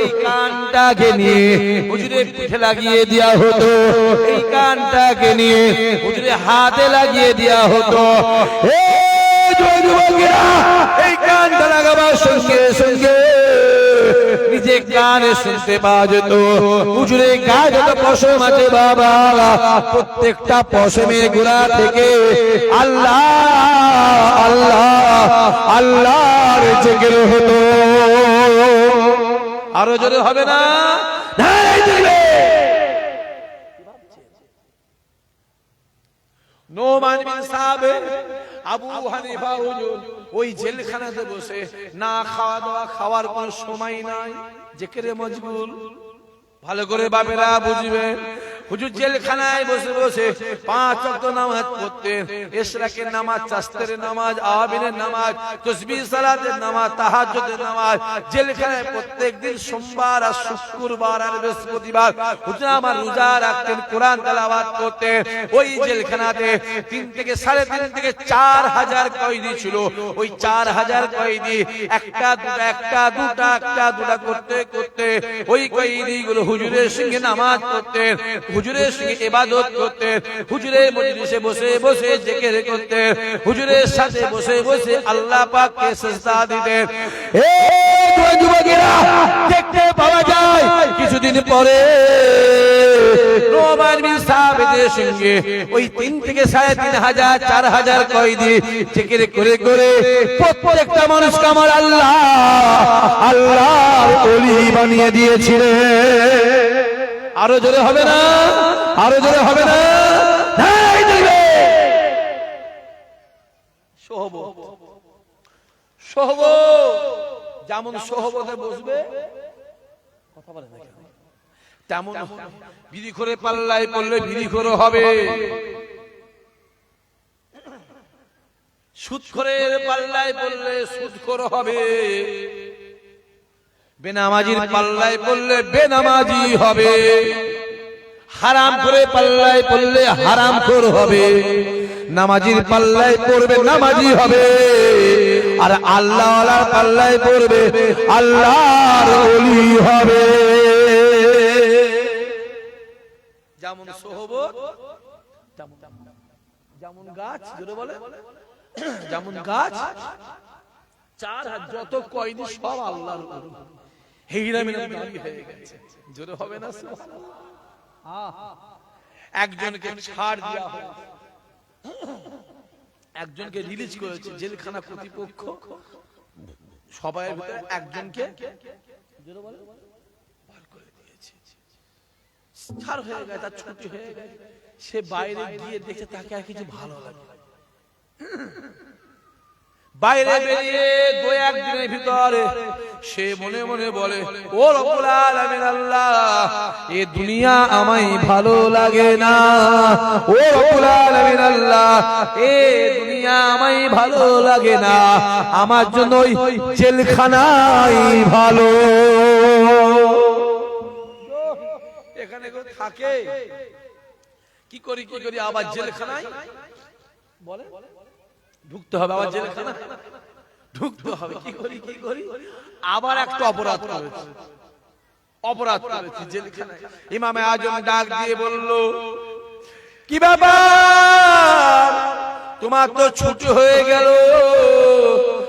এই কানটাকে নিয়ে হুজুরে পিঠে লাগিয়ে দেওয়া হতো। এই কানটাকে নিয়ে হুজুরে হাতে লাগিয়ে দেওয়া হতো। এই কানটা লাগাবার সঙ্গে সঙ্গে নিজে কানে শুনতে পাওয়া যেত। হুজুরে গায়ে যত পশম আছে বাবা, প্রত্যেকটা পশমের গোড়া থেকে আল্লাহ আল্লাহ আল্লাহর জেগের হতো। আরও জোরে হবে না? নারাই দিবে। নোমান বিন সাহেব আবু হানিফা হুজুর ওই জেলখানাতে বসে না খাওয়া দাওয়া খাওয়ার কোনো সময় নাই। মজবুল ভালো করে বাপেরা বুঝবেন হুজুর জেলখানায় বসে বসে পাঁচ ওয়াক্ত নামাজ পড়তেন ইশরাকের নামাজ চাস্তের নামাজ আবিনের নামাজ, তসবিহ সালাতের নামাজ, তাহাজ্জুদের নামাজ, জেলখানায় প্রত্যেকদিন সোমবার আর শুক্রবার আর বৃহস্পতিবার হুজুর আমার রোজা রাখতেন, কোরআন তেলাওয়াত করতেন। ওই জেলখানাতে তিন থেকে সাড়ে তিন থেকে চার হাজার কয়েদি ছিল। ওই চার হাজার কয়েদি একটা দুটা একটা দুটা একটা দুটা করতে করতে ওই কয়েদি গুলো হুজুরের সঙ্গে নামাজ পড়তেন। হুজুরের সঙ্গে করতেন হুজুরের মজলিসে বসে বসে হুজুরের সাথে বসে বসে আল্লাহ পাককে এ যুবকেরা দেখতে পাওয়া যায়, কিছুদিন পরে সঙ্গে ওই তিন থেকে সাড়ে তিন হাজার, চার হাজার কয়েদি জেকের করে করে প্রত্যেকটা মানুষকে আমার আল্লাহ আল্লাহ বানিয়ে দিয়েছিলেন। আরও জোরে হবে না? আরও জোরে হবে না? সহব যেমন সহবতে বসবে, কথা বলে তেমন বিধি করে পাল্লায় পড়লে বিধি করে হবে। সুদ করে পাল্লায় পড়লে সুদ করে হবে। বেনামাজির পাল্লায় পড়লে বেনামাজি হবে। হারাম করে পাল্লায় পড়লে হারাম কর হবে। নামাজির পাল্লায় পড়বে নামাজি হবে। আর আল্লাহ পাল্লায় পড়বে আল্লাহর হবে। যেমন সোহবত যেমন গাছ জোরে বলে। যেমন গাছ চার হাত যত কয়দি সব আল্লাহর হয়ে গেছে জোরে হবে না। একজনকে ছাড় দেওয়া হলো একজনকে রিলিজ করেছে জেলখানা কর্তৃপক্ষ সবাই ভিতরে একজনকে। ছাড় হয়ে গেছে তার ছুটি হয়ে গেছে সে বাইরে গিয়ে দেখে তাকে আর কিছু ভালো লাগে। বাইরে বেরিয়ে দু একদিনের ভিতরে সে মনে মনে বলে ও রব্বুল আলামিন আল্লাহ এ দুনিয়া আমায় ভালো লাগে না। ও রব্বুল আলামিন আল্লাহ এ দুনিয়া আমায় ভালো লাগে না। আমার জন্য ওই জেলখানাই ভালো। এখানে থাকে? কি করি কি করি? আবার জেলখানায়? বলে। ঢুকতে হবে আবার জেলখানা? ঢুকতে হবে, কি করি কি করি? আবার একটা অপরাধ করেছি। অপরাধ করেছি জেলখানায়। ইমামে আজম ডাক দিয়ে বলল, কি ব্যাপার? তোমার তো ছুটি হয়ে গেল।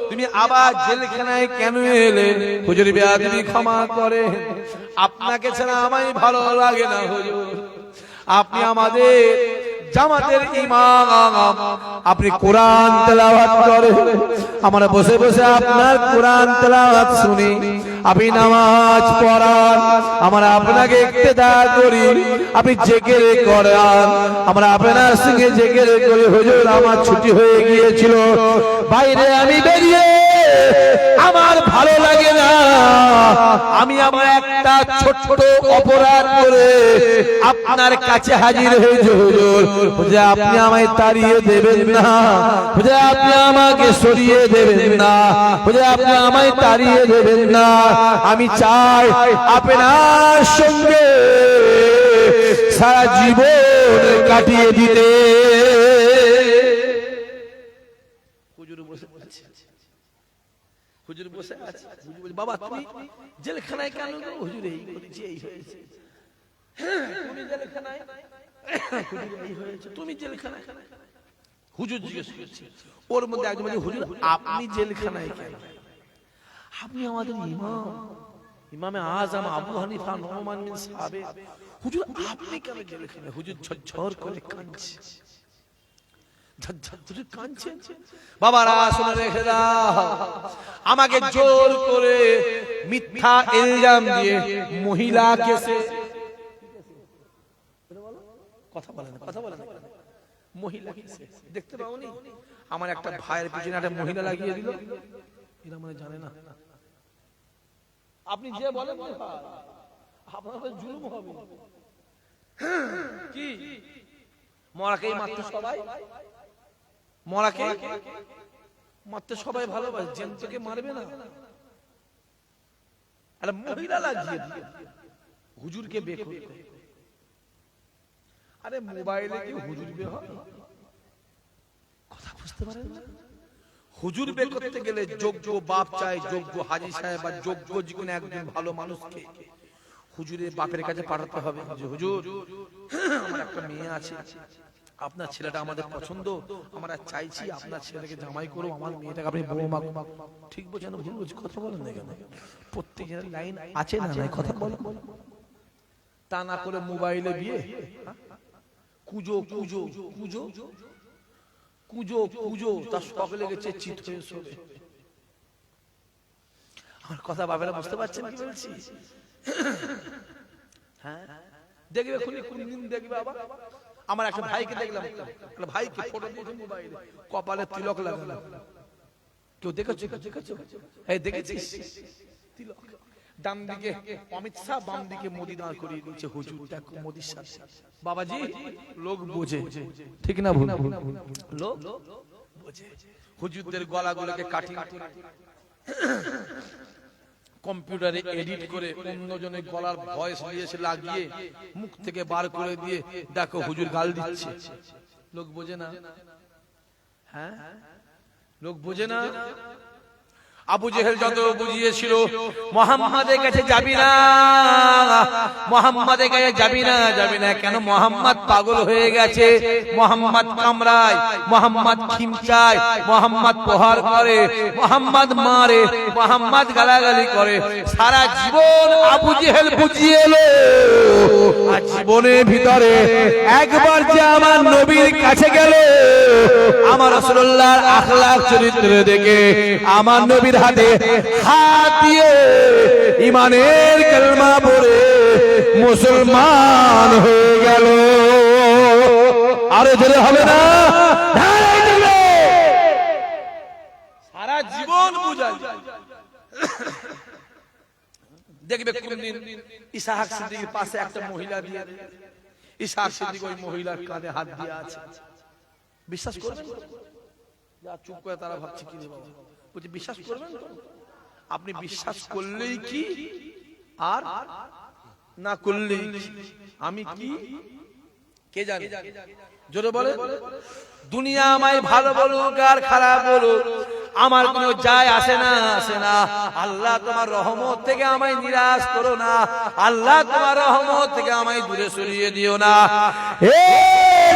তুমি আবার জেলখানায় কেন এলে? হুজুর বেয়াদবি ক্ষমা করে আপনাকে ছাড়া আমায় ভালো লাগে না, হুজুর। আপনি আমাদের জামাতের ইমাম। আপনি কোরআন তেলাওয়াত করে আমরা বসে বসে আপনার কোরআন তেলাওয়াত শুনি। আপনি নামাজ পড়ান। আমরা আপনাকে ইক্তেদা করি। আপনি জেগেরে করান। আমরা আপনার সঙ্গে জেগেরে করি। হুজুর, আমার ছুটি হয়ে গিয়েছিল। বাইরে আমি বেরিয়ে আমার ভালো লাগে না। আমি আমার একটা ছোট্ট অপরাধ করে আপনার কাছে হাজির হয়েছে আপনি আমায় তাড়িয়ে দেবেন না। যে আপনি আমাকে সরিয়ে দেবেন না। যে আপনি আমায় তাড়িয়ে দেবেন না। আমি চাই আপনার সঙ্গে সারা জীবন কাটিয়ে দিতে। বসে আছে। বাবা তুমি জেলখানায় কেন হুজুর এই করেছি এই হয়েছে। "হ্যাঁ, তুমি জেলখানায়? তুমি জেলখানায়? হুজুর জিজ্ঞেস ওর মধ্যে একজন হুজুর আপনি জেলখানায় কেন? আপনি আমাদের ইমাম। ইমামে আজম আবু হানিফা নোমান বিন সাহাবে হুজুর আপনি কেন জেলখানায়? হুজুর ঝরঝর করে কাঁদছে। ঝরঝর করে বাবারা শুনে রেখে দাও। আমাকে জোর করে মিথ্যা ইলজাম দিয়ে মহিলা কেসে। কথা বলেন কথা বলেন। মহিলা কেসে। দেখতে পাওনি? আমার একটা ভাইয়ের পিছনে একটা মহিলা লাগিয়ে দিল। এরা মানে জানে না। আপনি যে বলেন আপনার জুলুম হবে। কি? মরাকেই মারতে সবাই? মরাকে? মারতে সবাই ভালোবাসে মারবে না। আরে মহিলা লাগিয়ে দিয়ে হুজুরকে বে করতে আরে মোবাইলে কি হুজুর বে হয়? কথা বুঝতে পারেন না? হুজুর করতে গেলে যোগ্য বাপ চাই, যোগ্য হাজি সাহেব বা যোগ্য যে কোনো একজন ভালো মানুষকে হুজুরের বাপের কাছে পাঠাতে হবে। যে হুজুর, আমার একটা মেয়ে আছে। আপনার ছেলেটা আমাদের পছন্দ আমরা চাইছি আপনার ছেলেকে জামাই করো আমার মেয়েটাকে আপনি বৌমা ঠিক বলছেন ভুল বলছি কথা বলেন না কেন? প্রত্যেকের লাইন আছে না নাই? কথা বলেন। তা না করে মোবাইলে বিয়ে কুজো কুজো কুজো কুজো কুজো তার শখ লেগেছে চিত হয়ে শোবে আমার কথা বাবেরা বুঝতে পারছেন কি বলছি? হ্যাঁ? দেখবে খুনি কোন দিন দেখবে আবার? আমার একটা ভাইকে দেখলাম। ভাইকে ফটো দিয়েছে মোবাইলে কপালে তিলক লাগালো। কেউ দেখেছ দেখেছ। এই দেখেছিস তিলক। ডান দিকে অমিত শাহ বাম দিকে মোদি দাঁড় করিয়ে হুজুর দেখো মোদির সাথে। বাবাজি লোক বোঝে। ঠিক না ভুল। লোক বোঝে। হুজুরদের গলাগুলোকে কাটি কম্পিউটারে এডিট করে অন্যজনের গলার ভয়েস দিয়েছে লাগিয়ে মুখ থেকে বার করে দিয়ে দেখো হুজুর গাল দিচ্ছে। লোক বোঝে না? হ্যাঁ? লোক বোঝে না? আবু জেহেল যত বুঝিয়েছিল মোহাম্মদের কাছে যাবি না মোহাম্মদের কাছে যাবি না যাবি না কেন মোহাম্মদ পাগল হয়ে গেছে মোহাম্মদ কামড়ায় মোহাম্মদ খিমচায় মোহাম্মদ প্রহার করে মোহাম্মদ মারে মোহাম্মদ গালাগালি করে সারা জীবন আবু জেহেল বুঝিয়ে এলো আর জীবনের ভিতরে একবার যে আমার নবীর কাছে গেল আমার রসুল্লাহর আখলাক চরিত্র দেখে আমার নবীর হাতে হাত ইমানের কলমা পড়ে মুসলমান হয়ে গেল। আরও জোরে হবে না? সারা জীবন দেখবে কোনদিন ইসাহাক সিদ্দিকের পাশে একটা মহিলা দিয়ে ইসাহাক সিদ্দিক ওই মহিলার কাঁধে হাত দিয়ে আছে। বিশ্বাস করবেন? যা চুপ করে তারা ভাবছে কি রে বাবা বলছে বিশ্বাস করবেন তো? আপনি বিশ্বাস করলেই কি? আর না করলেই আমি কি? কে জানে? জোরে বলে দুনিয়া আমায় ভালো বলুক আর খারাপ বলুক। আমার কোনো যায় আসে না আসে না। আল্লাহ তোমার রহমত থেকে আমায় নিরাশ করো না। আল্লাহ তোমার রহমত থেকে আমায় দূরে সরিয়ে দিও না।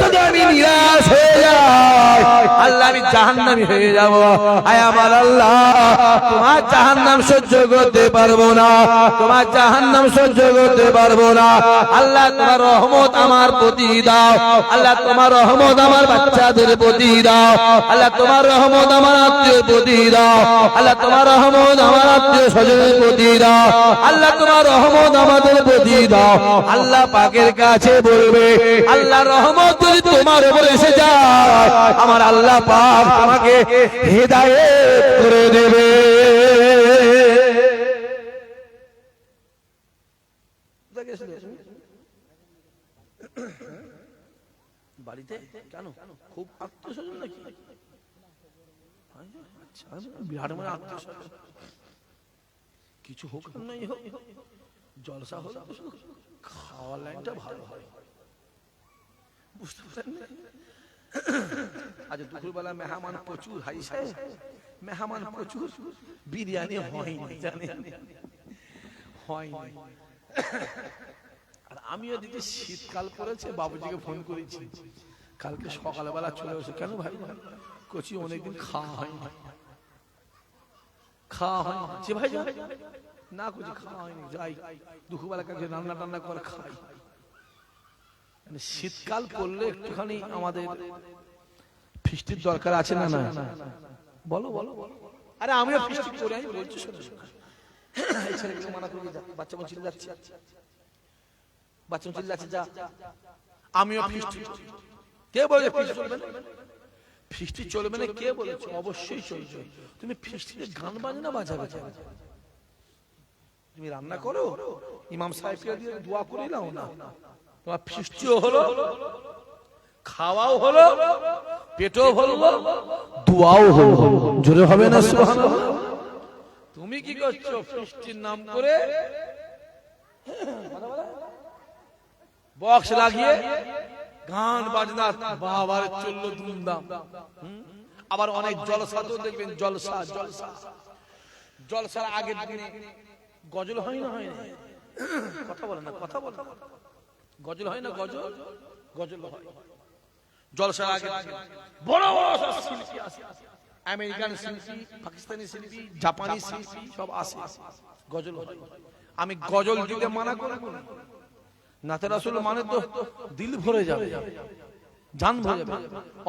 যদি আমি আল্লাহ আমি জাহান্নামি হয়ে যাব। আয় আমার আল্লাহ। তোমার জাহান্নাম সহ্য করতে পারব না। তোমার জাহান্নাম সহ্য করতে পারব না। আল্লাহ, তোমার রহমত আমার প্রতি দাও। আল্লাহ, তোমার রহমত আমার বাচ্চাদের প্রতি দাও। আল্লাহ, তোমার রহমত আমার আত্মীয় প্রতি দাও। আল্লাহ, তোমার রহমত আমার আত্মীয় স্বজনের প্রতি দাও। আল্লাহ, তোমার রহমত আমাদের প্রতি দাও। আল্লাহ পাকের কাছে বলবে, আল্লাহ, রহমত যদি তোমার উপর এসে যায়, আমার আল্লাহ পাক আমাকে হেদায়েত করে দেবে? বাড়িতে? কেন? খুব আত্মীয় নাকি? আচ্ছা বিরাট মানে আত্মীয় কিছু হোক নাই হোক। জলসা হলে তো খাওয়ার লাইনটা ভালো হয়। বুঝতে পারেন আজ দুপুরবেলা মেহমান প্রচুর হাই সাহেব মেহমান প্রচুর, বিরিয়ানি হয়নি, জানেন? হয়নি। আর আমিও দিদি শীতকাল পড়েছে, বাবুজিকে ফোন করেছি। কালকে সকালবেলা চলে এসে। কেন ভাই? কচি অনেকদিন খাওয়া হয়নি। খাওয়া হয়নি। যে ভাই না কচি, খাওয়া হয়নি। যাই, দুপুরবেলা কালকে রান্না টান্না করে খাই। মানে শীতকাল পড়লে একটুখানি আমাদের ফিস্টির দরকার আছে না না? বলো বলো আরে আমিও ফিস্টি করে আমি বলছি শোনো শোনো। এই ছেলেগুলো মানা করে যা। বাচ্চা যাচ্ছে বাচ্চা যাচ্ছে যা। আমিও ফিস্টি কে বলে ফিস্টি চলবে না? ফিস্টি চলবে না কে বলেছে অবশ্যই চলবে। তুমি ফিস্টিতে গান বাজনা বাজাবে। তুমি রান্না করো? ইমাম সাহেবকে দিয়ে দোয়া করে নাও না। তোমার ফিস্টিও হলো? খাওয়াও হলো পেটও হলো দোয়াও হলো। জোরে হবে না সুবহানাল্লাহ? তুমি কি করছ? ফিস্টির নাম করে বক্স লাগিয়ে গান বাজনা বাবার চলল ধুমধাম। আবার অনেক জলসা তো দেখবেন জলসা জলসা। জলসার আগের দিনে গজল হয় না হয় না? কথা বলে না কথা বলে গজল হয় না গজল? গজল হয়। জলসার আগে বড় বড় শিল্পী আসে আমেরিকান শিল্পী পাকিস্তানি শিল্পী জাপানি শিল্পী সব আসে। গজল আমি গজল দিতে মানা করব না নাতের আসলে মানে তো দিল ভরে যাবে। জান ভরে যাবে।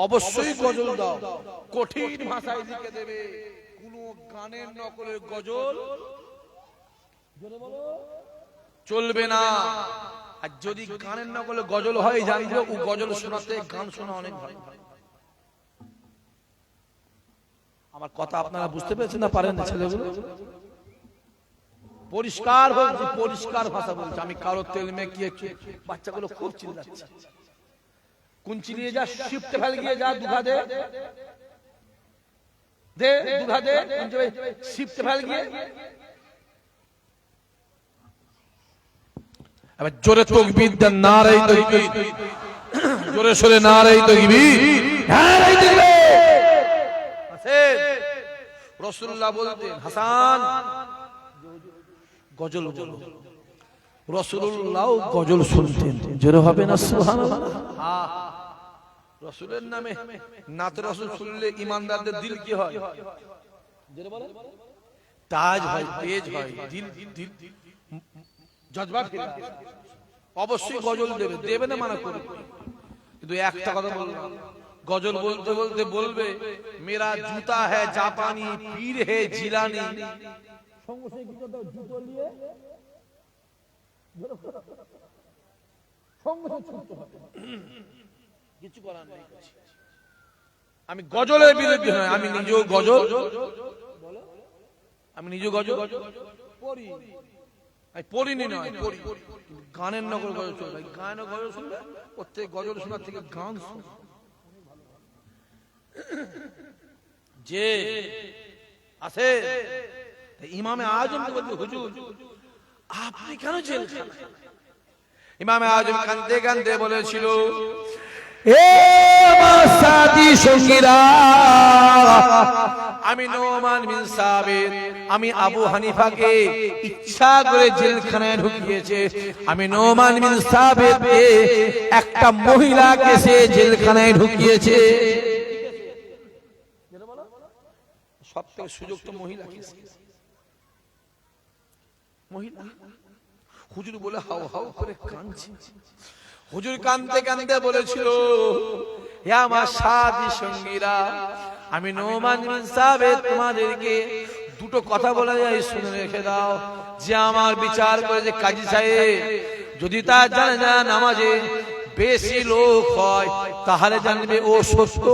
অবশ্যই গজল দাও। কঠিন ভাষায় লিখে দেবে। কোন গানের নকলের গজল চলবে না। আর যদি গানের নকলে গজল হয় জানবে ও গজল শোনাতে গান শোনা অনেক ভালো। আমার কথা আপনারা বুঝতে পেরেছেন না পারেন না ছেলেগুলো? পরিষ্কার বলছি পরিষ্কার ভাষা বলছি। আমি কারও তেল মেকিয়ে বাচ্চাগুলো খুব চিল্লাচ্ছে। কোন চিলিয়ে যা শিফটে ফেল গিয়ে যা দুঘা দে দে দুঘা দে শিফটে ফেল গিয়ে এবার জোরে তকবীর দেন, নারাই তকবীর। জোরে সরে নারাই তকবীর। নারাই তকবীর। হাসেন রাসূলুল্লাহ বলতেন, হাসান, গজল বলো। রাসূলুল্লাহ গজল শুনতেন। জোরে হবে না, সুবহানাল্লাহ? হ্যাঁ রাসূলের নামে নাত রাসূল শুনলে ইমানদারদের দিল কি হয়? তাজ হয়, তেজ হয়, দিল দিল। জজবা অবশ্যই গজল দেবে। দেবে। না মানা করবে। কিন্তু একটা কথা বলব। গজল বলতে বলতে বলবে মেরা জুতা হ্যাঁ জাপানি পীর হে জিলানি। কিছু করার নেই। আমি গজলের বিরুদ্ধে নয় আমি নিজেও গজল। আমি নিজেও গজল। পড়ি। পড়িনি নয় পড়ি গানের নগর গজল চলবে গানের গজল শুনবে? প্রত্যেক গজল শোনার থেকে গান শুন। যে আছে ইমামে আজম বলছে হুজুর আপনি কেন জেল ইমামে আজম কান্দে কান্দে বলেছিল এ আমার সাথী সঙ্গীরা আমি আমি আবু হানিফাকে ইচ্ছা করে জেলখানায় ঢুকিয়েছে। আমি নোমান একটা মহিলাকে সে জেলখানায় ঢুকিয়েছে। সব থেকে সুযোগ তো মহিলা মহিলা? হুজুর বলে হাও হাও করে কাঁদছে। হুজুর কান্দতে কান্দতে বলেছিল, হে আমার সাথী সঙ্গীরা, আমি নোমান সাবেত তোমাদেরকে দুটো কথা বলা যায়, শুনে রেখে দাও। যে আমার বিচার করে যে কাজী সাহেব, যদি তা জানে না নামাজে বেশি লোক হয়, তাহলে জানবে, ও সত্য।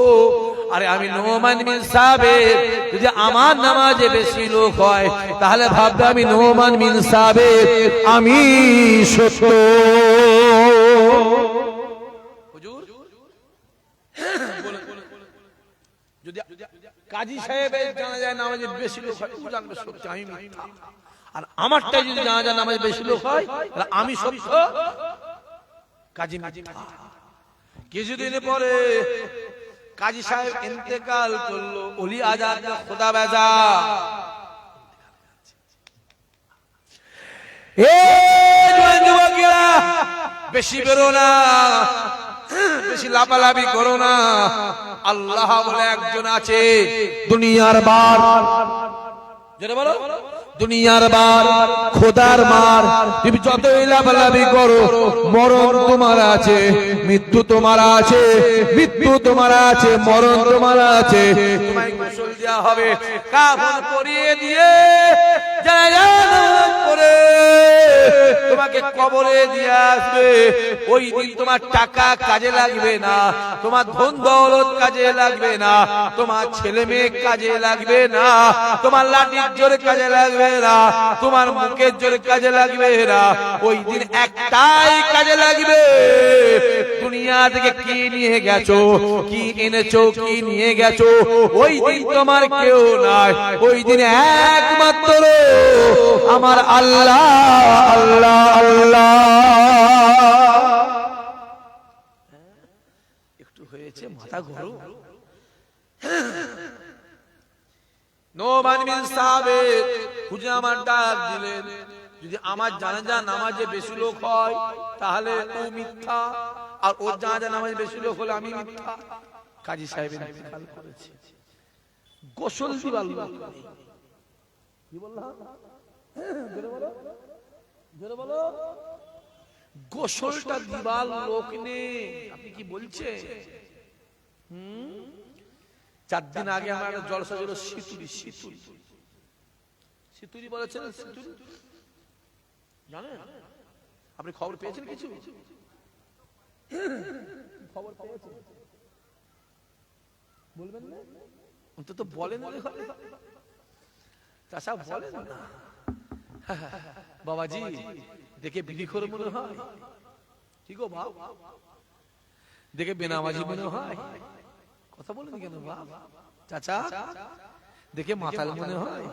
আরে আমি নোমান বিন সাবের যদি আমার নামাজে বেশি লোক হয়, তাহলে ভাববে আমি নোমান বিন সাবের আমি সত্য। কাজী সাহেবের জানা যায় নামাজে বেশি লোক হয় ও জানবে আমি মিথ্যা। আর আমারটাই যদি জানা যায় নামাজে বেশি লোক হয়, তাহলে আমি সত্য, কাজী মিথ্যা। কিছুদিন পরে কাজী সাহেব ইন্তেকাল করল, অলি আজাদ খোদা বেজা। এ বেশি বেরো না। বেশি লাফালাফি করো না। আল্লাহ বলে একজন আছে। দুনিয়ার বার। দুনিয়ার বার খোদার মার। তুমি যতই লাফালাফি করো মরণ তোমার আছে মৃত্যু তোমার আছে মৃত্যু তোমার আছে মরণ তোমার আছে। তোমায় গোসল দেওয়া হবে। কাফন পরিয়ে দিয়ে তোমার ছেলে মেয়ে কাজে লাগবে না। তোমার মুখের জোরে কাজে লাগবে না। ওই দিন একটাই কাজে লাগবে। দুনিয়া থেকে কি নিয়ে গেছো? কি এনেছো? কি নিয়ে গেছো? ওই দিন তোমার কেউ নাই। ওই দিন একমাত্র আমার আল্লাহ আল্লাহ আল্লাহ। একটু হয়েছে মাথা ঘোরো। আমার নামাজে বেশি লোক হয়, তাহলে ও মিথ্যা। আর ওর জানাজা নামাজে বেশি লোক হলে আমি গোসল দিবার লোক। কি বললাম জোরে বলো। গোসলটা দিবার লোক নেই। আপনি কি বলছেন? চার দিন আগে আমার জলসা ছিল সিতুরি সিতুরি। সিতুরি বলেছেন সিতুরি? জানেন? আপনি খবর পেয়েছেন কিছু? খবর পেয়েছেন। বলবেন না? অন্তত বলেন না ঘরে। বলেন না। বাবাজি দেখে করে মনে হয়। ঠিক ও বাপ? দেখে বেনামাজি মনে হয়। কথা বলেন কেন বাপ? চাচা দেখে মাতাল মনে হয়?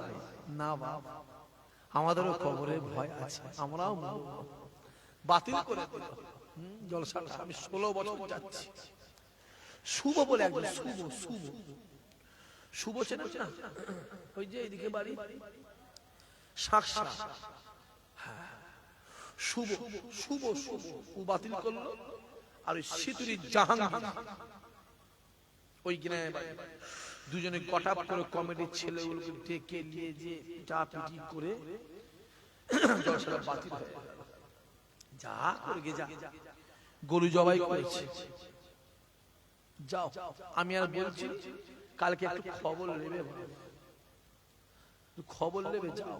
না বাপ। আমাদেরও কবরে ভয় আছে। আমরাও। বাতিল করে জলসাটা আমি ষোলো বছর যাচ্ছি। শুভ বলে একজন শুভ। শুভ। শুভ চেনা না? ওই যে এদিকে বাড়ি? সাক্ষা হ্যাঁ। শুভ শুভ শুভ। বাতিল করল। আর ওই সিতুরি জাহাঙ্গীর। ওই গ্রামে দুজনে কটাপ করে কমেডির ছেলেগুলোকে ডেকে নিয়ে যে পিটা পিটি করে জলসাটা বাতিল হয়ে যা করে গে যা। গরু জবাই করেছে। যাও, আমি আর বলছি কালকে একটু খবর নেবে খবর নেবে যাও।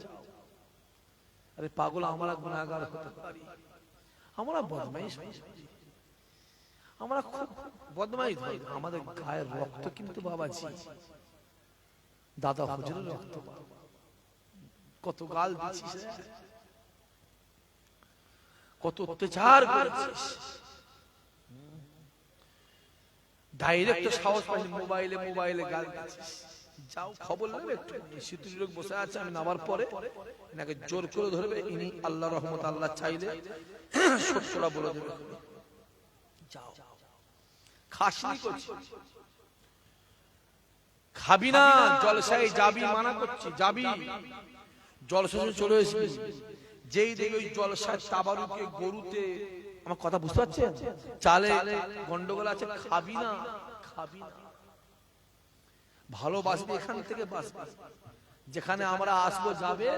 আরে পাগল, আমরা গুণাগার হতে পারি। আমরা বদমাইশ আমরা খুব বদমাইশ হই আমাদের গায়ের রক্ত কিন্তু বাবাজি দাদা হুজুরের রক্ত কত গাল দিছিস কত অত্যাচার করেছিস। ডাইরেক্ট সাহস মোবাইলে মোবাইলে গাল যাও খবর নেবে একটু। লোক বসে আছে আমি নামার পরে এনাকে জোর করে ধরবে ইনি আল্লাহ রহমত আল্লাহ চাইলে বলে দেবে। যাও। খাসনি করছি। খাবি না জলসায় যাবি মানা করছি যাবি। জলসায় চলে এসবি। যেই দেখে ওই জলসায় তাবারুকে গরুতে আমার কথা বুঝতে পারছেন? চালে গন্ডগোল আছে খাবি না। খাবি না। ভালোবাসবে এখান থেকে বাসবে যেখানে আমরা আসব যাবে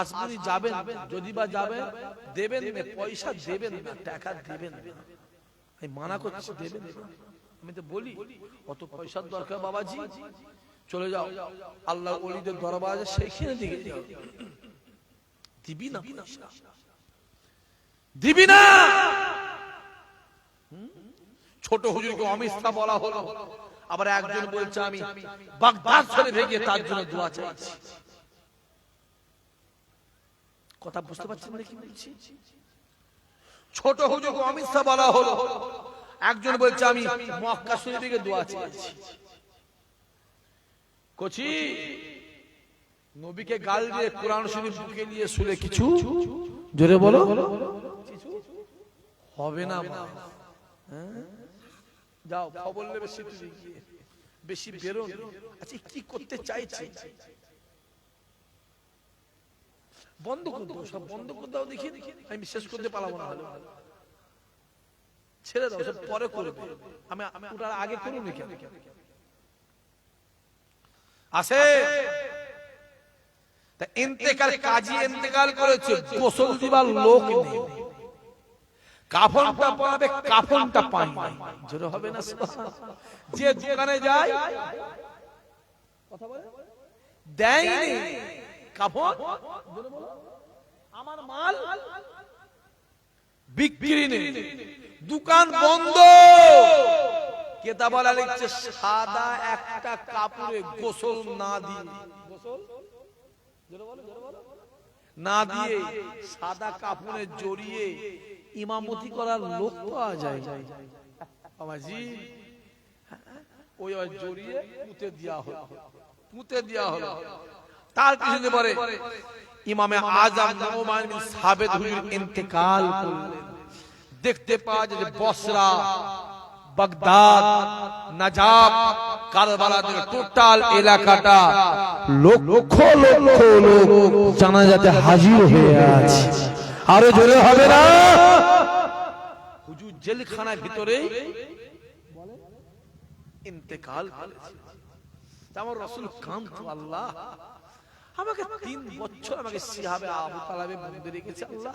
আসবনি যাবেন যদি বা যাবেন দেবেন পয়সা দেবেন না টাকা দেবেন আমি মানা করছি দেবেন আমি তো বলি অত পয়সার দরকার বাবাজি? চলে যাও। আল্লাহ অলিদের দরবার আছে সেইখানে দিকে দিবি না। দিবি না? ছোট হুজুরকে অমিস্তা বলা হলো। আবার একজন বলছে, আমি বাগদাদ শরীফে তার জন্য দোয়া চাইছি। কথা বুঝতে পারছেন না কি বলছি? ছোট হুজুরকে বলা হলো। একজন বলছে, আমি মক্কা শরীফে দোয়া চাইছি। কচি, নবীকে গাল দিয়ে কোরআন শরীফ বুকে নিয়ে শুলে কিছু? জোরে বলো। হবে না হ্যাঁ? যাও, খবর নেবে বেশি বেরো আচ্ছা কি করতে চাইছে? বন্ধ করে দাও, সব বন্ধ করে দাও দেখি। আমি বিশ্বাস করতে না। ছেড়ে দাও, সব পরে আমি ওটার আগে তা কাজী করেছে, গোসল দিবার লোক নেই। কাফনটা পরাবে কাফনটা পাই নাই। জোরে হবে না যে দোকানে যায়, কথা বলে? দেয়নি। কাফন। আমার মাল বিক্রি নেই। দোকান বন্ধ। কেতা বলা লিখছে, সাদা একটা কাপড়ে গোসল না দিয়ে। গোসল। না দিয়ে সাদা কাপড়ে জড়িয়ে ইমামতি করার লোক পাওয়া যায়। বাবাজি, ওই জড়িয়ে পুঁতে দেওয়া হলো। পুঁতে দেওয়া হলো। তার পরে? ইমামে আজম নোমান হুজুর ইন্তেকাল দেখতে পাওয়া যে বসরা, বাগদাদ, নাজাব, কারবালাদের টোটাল এলাকাটা লক্ষ লক্ষ লোক জানাজাতে হাজির হয়ে আছে। আরও জোরে হবে না। হুজুর জেলখানার ভিতরে ইন্তেকাল করেছে। আমার রসুল কান্ত আল্লাহ। আমাকে তিন বছর আমাকে সিহাবে আবু তালাবে বন্ধে রেখেছে আল্লাহ।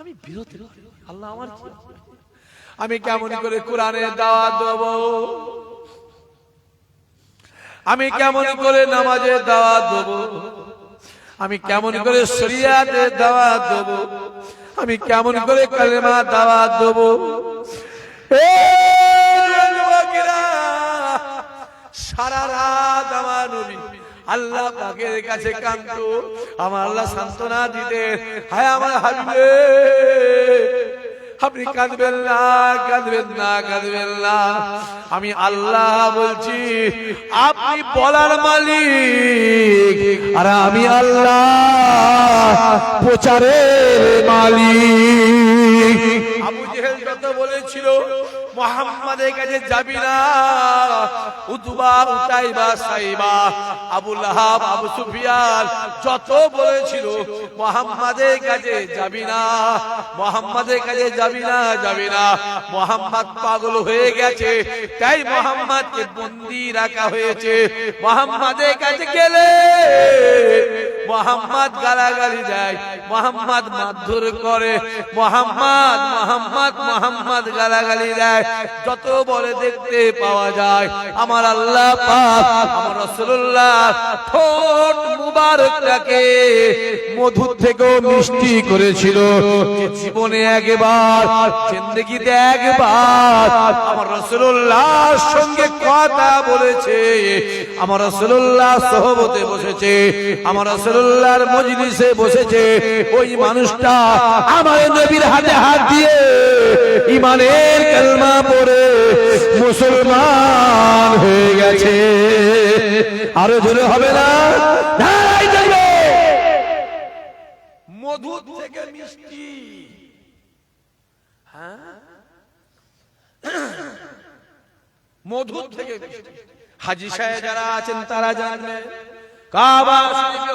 আমি বিরত আল্লাহ আমার আমি কেমন করে কোরআনের দাওয়াত দেব? আমি কেমন করে নামাজের দাওয়াত দেব? আমি কেমন করে শরিয়াতের দাওয়া দেব? আমি কেমন করে কালেমা দাওয়া দেব? সারা রাত আমার নবী আল্লাহ পাকের কাছে কান্ত আমার আল্লাহ সান্ত্বনা দিতে হায় আমার হাবিবে। আপনি কাঁদবেন না কাঁদবেন না কাঁদবেন না। আমি আল্লাহ বলছি, আপনি বলার মালিক, আর আমি আল্লাহ প্রচারের মালিক। আবু জেহেল যত বলেছিল মোহাম্মদের কাছে যাবি না। উতবা, উতাইবা, সাইবা। আবু লাহাব আবু সুফিয়ান যত বলেছিল, মোহাম্মদের কাছে যাবি না, মোহাম্মদের কাছে যাবি না যাবি না। মোহাম্মদ পাগল হয়ে গেছে, তাই মোহাম্মদকে বন্দি রাখা হয়েছে। মোহাম্মদের কাছে গেলে মোহাম্মদ গালাগালি দেয়, মোহাম্মদ মারধর করে। মোহাম্মদ মোহাম্মদ মোহাম্মদ গালাগালি দেয়। যত বলে দেখতে পাওয়া যায়, আমার আল্লাহ আমার রাসূলুল্লাহ ঠোঁট মুবারকটাকে মধুর থেকেও মিষ্টি করেছিল। জীবনে একবার, জিন্দগিতে একবার আমার রাসূলুল্লাহর সঙ্গে কথা বলেছে, আমার রাসূলুল্লাহ সহবতে বসেছে, আমার রাসূলুল্লাহর মজলিসে বসেছে, ওই মানুষটা আমার নবীর হাতে হাত দিয়ে ইমানের কালমা পড়ে মুসলমান হয়ে গেছে। আরও জোরে হবে না? যারা আছেন, তারা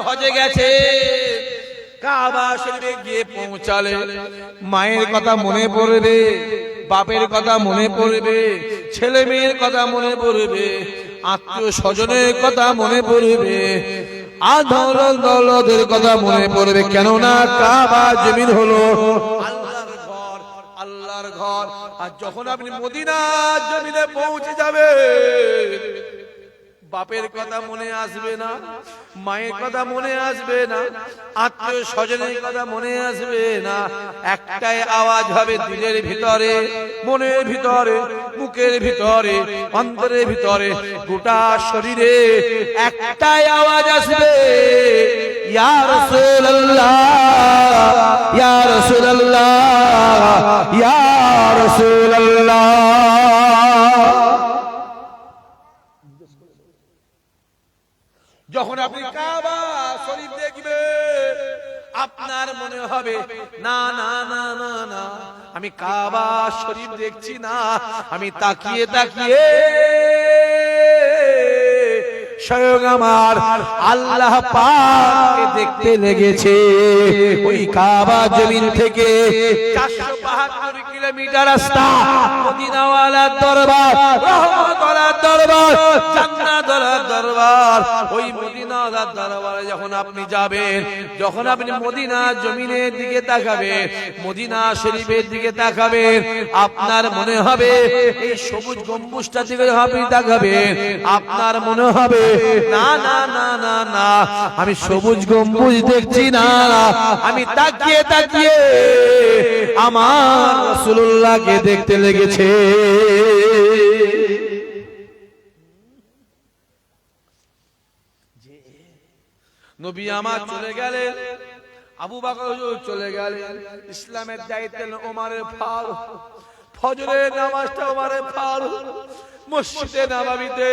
হজে গেছে। গিয়ে পৌঁছালে। মায়ের কথা মনে পড়বে। বাপের কথা মনে পড়বে, ছেলে মেয়ের কথা মনে পড়বে, আত্মীয় স্বজনের কথা মনে পড়বে আধর দলদের কথা মনে পড়বে। কেননা কাবা জমিন হলো আল্লাহর ঘর আর যখন আপনি মদিনা জমিনে পৌঁছে যাবে বাপের কথা মনে আসবে না মায়ের কথা মনে আসবে না আত্মীয় স্বজনের কথা মনে আসবে না। একটাই আওয়াজ হবে দিলের ভিতরে মনের ভিতরে বুকের ভিতরে অন্তরের ভিতরে গোটা শরীরে একটাই আওয়াজ আসবে। ইয়া রাসূলুল্লাহ ইয়া রাসূলুল্লাহ ইয়া রাসূলুল্লাহ। যখন আপনি কাবা শরীফ দেখবে আপনার মনে হবে না না না না না আমি কাবা শরীফ দেখছি না আমি তাকিয়ে তাকিয়ে স্বয়ং আমার আল্লাহ পাককে দেখতে লেগেছে। ওই কাবা জমিন থেকে চারশো বাহাত্তর কিলোমিটার রাস্তা। মদিনাওয়ালার দরবার, রহমতওয়ালার দরবার, জান্নাতওয়ালার দরবার। ওই মদিনাওয়ালার দরবারে যখন আপনি যাবেন, যখন আপনি মদিনা জমিনের দিকে তাকাবেন মদিনা শরীফের দিকে তাকাবেন, আপনার মনে হবে এই সবুজ গম্বুজটা দিকে আপনি তাকাবেন, আপনার মনে হবে, না না না না না, আমি সবুজ গম্বুজ দেখছি না, আমি তাকিয়ে তাকিয়ে আমার রাসূলুল্লাহকে দেখতে লেগেছে। নবী আমার চলে গেলেন, আবু বাকর চলে গেলেন, ইসলামের দায়িত্ব ওমারের ফারুক, ফজরের নামাজটা ওমারের ফারুক, মসজিদে নামাবিতে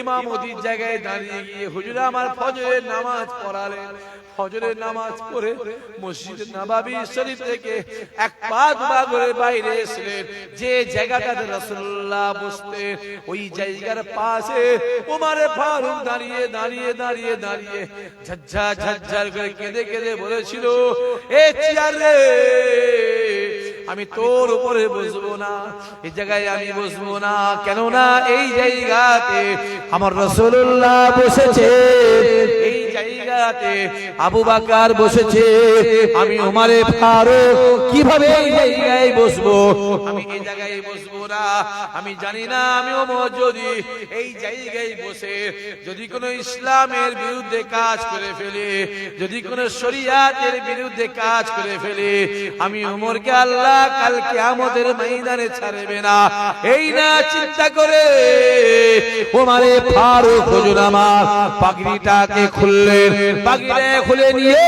ইমামতির জায়গায় দাঁড়িয়ে গিয়ে হুজুর আমার ফজরের নামাজ পড়ালেন। ফজরের নামাজ পড়ে মসজিদে নাবাবি শরীফ থেকে এক পা দুপা করে বাইরে এসলেন যে জায়গাটাতে রাসূলুল্লাহ বসতেন ওই জায়গার পাশে ওমারে ফারুক দাঁড়িয়ে দাঁড়িয়ে দাঁড়িয়ে দাঁড়িয়ে ঝাঝা ঝাঝার করে কেঁদে কেঁদে বলেছিল এ চেয়ার রে আমি তোর উপরে বসবো না এই জায়গায় আমি বসবো না কেননা এই জায়গাতে আমার রাসূলুল্লাহ বসেছে। জায়গাতে আবু বাকার বসেছে। আমি ওমারে ফারুক, কীভাবে এই জায়গায় বসবো? আমি এই জায়গায় বসবো। না। আমি জানি না আমি ওমর যদি এই জায়গায় বসে যদি কোনো ইসলামের বিরুদ্ধে কাজ করে ফেলে, যদি কোনো শরিয়াতের বিরুদ্ধে কাজ করে ফেলে, আমি ওমরকে আল্লাহ কাল কিয়ামতের ময়দানে ছাড়বে না। এই না, চিন্তা করে। ওমারে ফারুক হুজুর আমার পাগড়িটাকে খুললেন, পাগড়িটা খুলে নিয়ে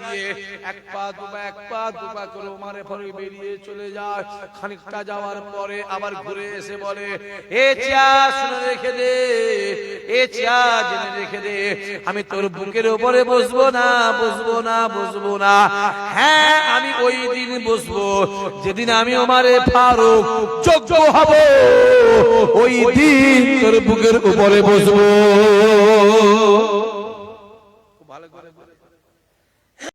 দিয়ে এক পা এক পা করে মারে ফলে বেরিয়ে চলে যায়। খানিকটা যাওয়ার পরে আবার ঘুরে এসে বলে, এ শুনে রেখে দে, এ জেনে রেখে দে। আমি তোর বুকের উপরে বসবো না বসবো না বসবো না। হ্যাঁ আমি ওই দিন বসবো। যেদিন আমি ওমারে ফারুক যোগ্য হব, ওই দিন তোর বুকের উপরে বসবো।